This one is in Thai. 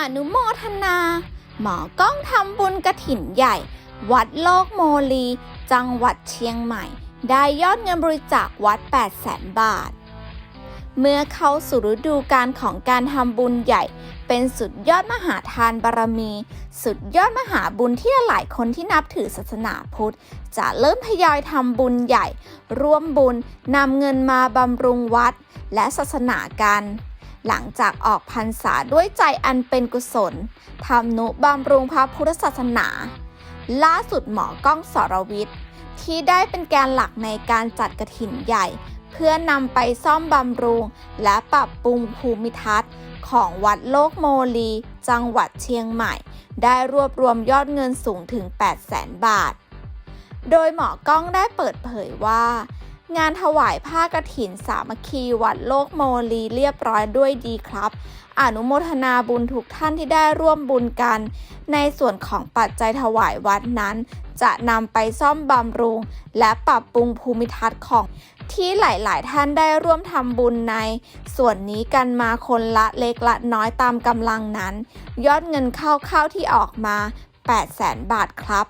อนุโมทนา หมอก้องทำบุญกระถิ่นใหญ่ วัดโลกโมลี จังหวัดเชียงใหม่ ได้ยอดเงินบริจาควัด 8 0 0แสนบาท เมื่อเข้าสู่ฤดูการของการทำบุญใหญ่ เป็นสุดยอดมหาทานบารมี สุดยอดมหาบุญที่หลายคนที่นับถือศาสนาพุทธ จะเริ่มทยอยทำบุญใหญ่ ร่วมบุญนำเงินมาบำรุงวัดและศาสนากัน หลังจากออกพรรษาด้วยใจอันเป็นกุศลทำนุบำรุงพระพุทธศาสนา ล่าสุดหมอก้องสรวิทย์ ที่ได้เป็นแกนหลักในการจัดกระถินใหญ่ เพื่อนำไปซ่อมบำรุง และปรับปรุงภูมิทัศน์ ของวัดโลกโมลี จังหวัดเชียงใหม่ ได้รวบรวมยอดเงินสูงถึง 8 0 0แสนบาท โดยหมอก้องได้เปิดเผยว่า งานถวายผ้ากฐินสามัคคีวัดโลกโมลีเรียบร้อยด้วยดีครับ อนุโมทนาบุญทุกท่านที่ได้ร่วมบุญกัน ในส่วนของปัจจัยถวายวัดนั้น จะนำไปซ่อมบำรุง และปรับปรุงภูมิทัศน์ของที่หลาย ๆ ท่านได้ร่วมทำบุญใน ส่วนนี้กันมาคนละเล็กละน้อยตามกำลังนั้น ยอดเงินเข้าๆที่ออกมา 8 0 0แสนบาทครับ